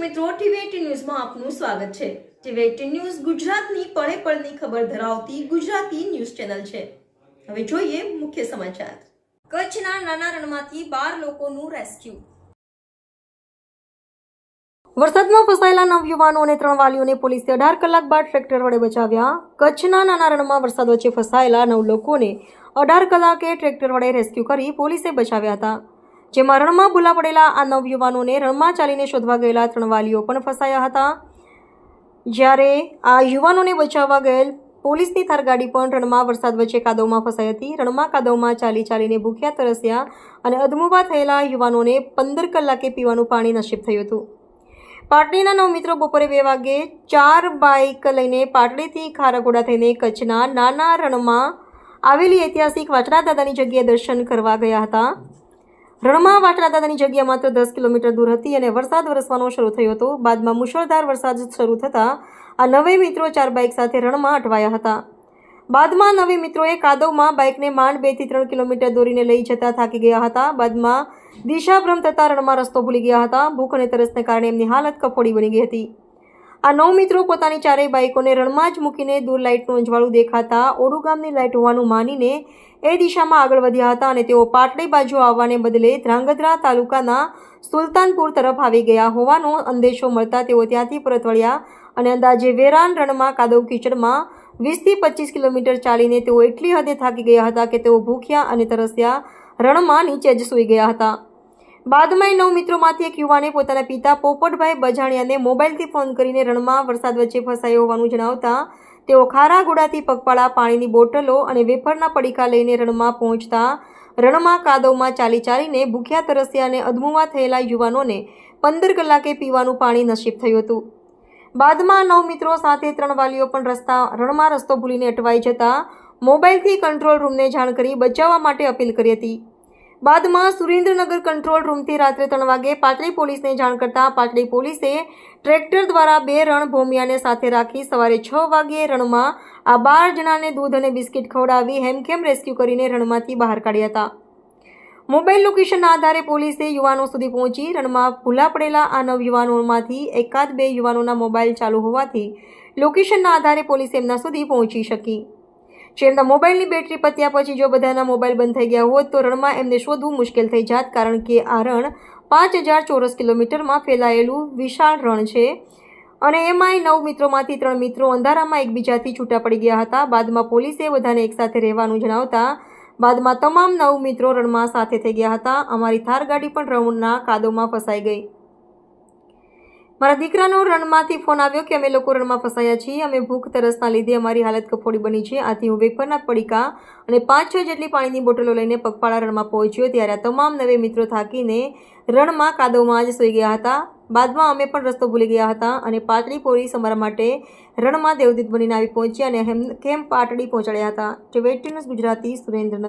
મિત્રો, ટીવી ન્યૂઝમાં આપનું સ્વાગત છે. ટીવી ન્યૂઝ ગુજરાતની પળે પળની ખબર ધરાવતી ગુજરાતી ન્યૂઝ ચેનલ છે. હવે જોઈએ મુખ્ય સમાચાર. કચ્છના નાના રણમાંથી બાર લોકોનું રેસ્ક્યુ. વરસાદમાં ફસાયેલા નવયુવાનો અને ત્રણ વાલીઓને પોલીસે અઢાર કલાક બાદ ટ્રેક્ટર વડે બચાવ્યા. કચ્છના નાના રણમાં વરસાદ વચ્ચે ફસાયેલા નવ લોકોને અઢાર કલાકે ટ્રેક્ટર વડે રેસ્ક્યુ કરી પોલીસે બચાવ્યા હતા. જેમાં રણમાં ભૂલા પડેલા આ નવયુવાનોને રણમાં ચાલીને શોધવા ગયેલા ત્રણ વાલીઓ પણ ફસાયા હતા. જ્યારે આ યુવાનોને બચાવવા ગયેલ પોલીસની થાર ગાડી પણ રણમાં વરસાદ વચ્ચે કાદવમાં ફસાઈ હતી. રણમાં કાદવમાં ચાલી ચાલીને ભૂખ્યા, તરસ્યા અને અધમુભા થયેલા યુવાનોને પંદર કલાકે પીવાનું પાણી નસીબ થયું હતું. પાટડીના નવ મિત્રો બપોરે બે વાગે ચાર બાઇક લઈને પાટડીથી ખારાઘોડા થઈને કચ્છના નાના રણમાં આવેલી ઐતિહાસિક વાચરા દાદાની જગ્યાએ દર્શન કરવા ગયા હતા. રણમાં વાટલા દાદાની જગ્યા માત્ર દસ કિલોમીટર દૂર હતી અને વરસાદ વરસવાનો શરૂ થયો હતો. બાદમાં મુશળધાર વરસાદ શરૂ થતાં આ નવે મિત્રો ચાર બાઇક સાથે રણમાં અટવાયા હતા. બાદમાં નવે મિત્રોએ કાદવમાં બાઇકને માંડ બેથી ત્રણ કિલોમીટર દોરીને લઈ જતા થાકી ગયા હતા. બાદમાં દિશાભ્રમ થતાં રણમાં રસ્તો ભૂલી ગયા હતા. ભૂખ અને તરસને કારણે એમની હાલત કફોડી બની ગઈ હતી. આ નવ મિત્રો પોતાની ચારેય બાઇકોને રણમાં જ મૂકીને દૂર લાઇટનું અજવાળું દેખાતા ઓડુ ગામની લાઇટ હોવાનું માનીને એ દિશામાં આગળ વધ્યા હતા અને તેઓ પાટડી બાજુ આવવાને બદલે ધ્રાંગધ્રા તાલુકાના સુલતાનપુર તરફ આવી ગયા હોવાનો અંદેશો મળતા તેઓ ત્યાંથી પરત વળ્યા અને અંદાજે વેરાન રણમાં કાદવ કીચડમાં વીસથી પચીસ કિલોમીટર ચાલીને તેઓ એટલી હદે થાકી ગયા હતા કે તેઓ ભૂખ્યા અને તરસ્યા રણમાં નીચે જ સૂઈ ગયા હતા. બાદમાં નવ મિત્રોમાંથી એક યુવાને પોતાના પિતા પોપટભાઈ બજાણિયાને મોબાઈલથી ફોન કરીને રણમાં વરસાદ વચ્ચે ફસાયો હોવાનું જણાવતા, તેઓ ખારા ઘોડાથી પગપાળા પાણીની બોટલો અને વેફરના પડીકા લઈને રણમાં પહોંચતા, રણમાં કાદવમાં ચાલી ચાલીને ભૂખ્યા તરસ્યા અને અધમુવા થયેલા યુવાનોને પંદર કલાકે પીવાનું પાણી નસીબ થયું હતું. બાદમાં નવ મિત્રો સાથે ત્રણ વાલીઓ પણ રસ્તા, રણમાં રસ્તો ભૂલીને અટવાઈ જતા, મોબાઈલથી કંટ્રોલ રૂમને જાણ કરી બચાવવા માટે અપીલ કરી હતી. બાદમાં સુરેન્દ્રનગર કંટ્રોલ રૂમથી રાત્રે ત્રણ વાગે પાટડી પોલીસને જાણ કરતાં પાટડી પોલીસે ટ્રેક્ટર દ્વારા બે રણ ભોમિયાને સાથે રાખી સવારે છ વાગ્યે રણમાં આ બાર જણાને દૂધ અને બિસ્કિટ ખવડાવી હેમખેમ રેસ્ક્યુ કરીને રણમાંથી બહાર કાઢ્યા હતા. મોબાઈલ લોકેશનના આધારે પોલીસે યુવાનો સુધી પહોંચી રણમાં ભૂલા પડેલા આ નવ યુવાનોમાંથી એકાદ બે યુવાનોના મોબાઈલ ચાલુ હોવાથી લોકેશનના આધારે પોલીસ એમના સુધી પહોંચી શકી. જે એમના મોબાઈલની બેટરી પત્યા પછી જો બધાના મોબાઈલ બંધ થઈ ગયા હોત તો રણમાં એમને શોધવું મુશ્કેલ થઈ જાત, કારણ કે આ રણ પાંચ હજાર ચોરસ કિલોમીટરમાં ફેલાયેલું વિશાળ રણ છે. અને એમાંય નવ મિત્રોમાંથી ત્રણ મિત્રો અંધારામાં એકબીજાથી છૂટા પડી ગયા હતા. બાદમાં પોલીસે બધાને એકસાથે રહેવાનું જણાવતા બાદમાં તમામ નવ મિત્રો રણમાં સાથે થઈ ગયા હતા. અમારી થાર ગાડી પણ રણના કાદોમાં ફસાઈ ગઈ. મારા દીકરાનો રણમાંથી ફોન આવ્યો કે અમે લોકો રણમાં ફસાયા છીએ, અમે ભૂખ તરસના લીધે અમારી હાલત કફોડી બની છે. આથી હું વેફરના પડીકા અને પાંચ છ જેટલી પાણીની બોટલો લઈને પગપાળા રણમાં પહોંચ્યો ત્યારે આ તમામ નવે મિત્રો થાકીને રણમાં કાદવમાં જ સૂઈ ગયા હતા. બાદમાં અમે પણ રસ્તો ભૂલી ગયા હતા અને પાટડી પોલીસ અમારા માટે રણમાં દેવદૂત બનીને આવી પહોંચ્યા અને હેમ કેમ પાટડી પહોંચાડ્યા હતા. જે વેટ ન્યૂઝ ગુજરાતી સુરેન્દ્રનગર.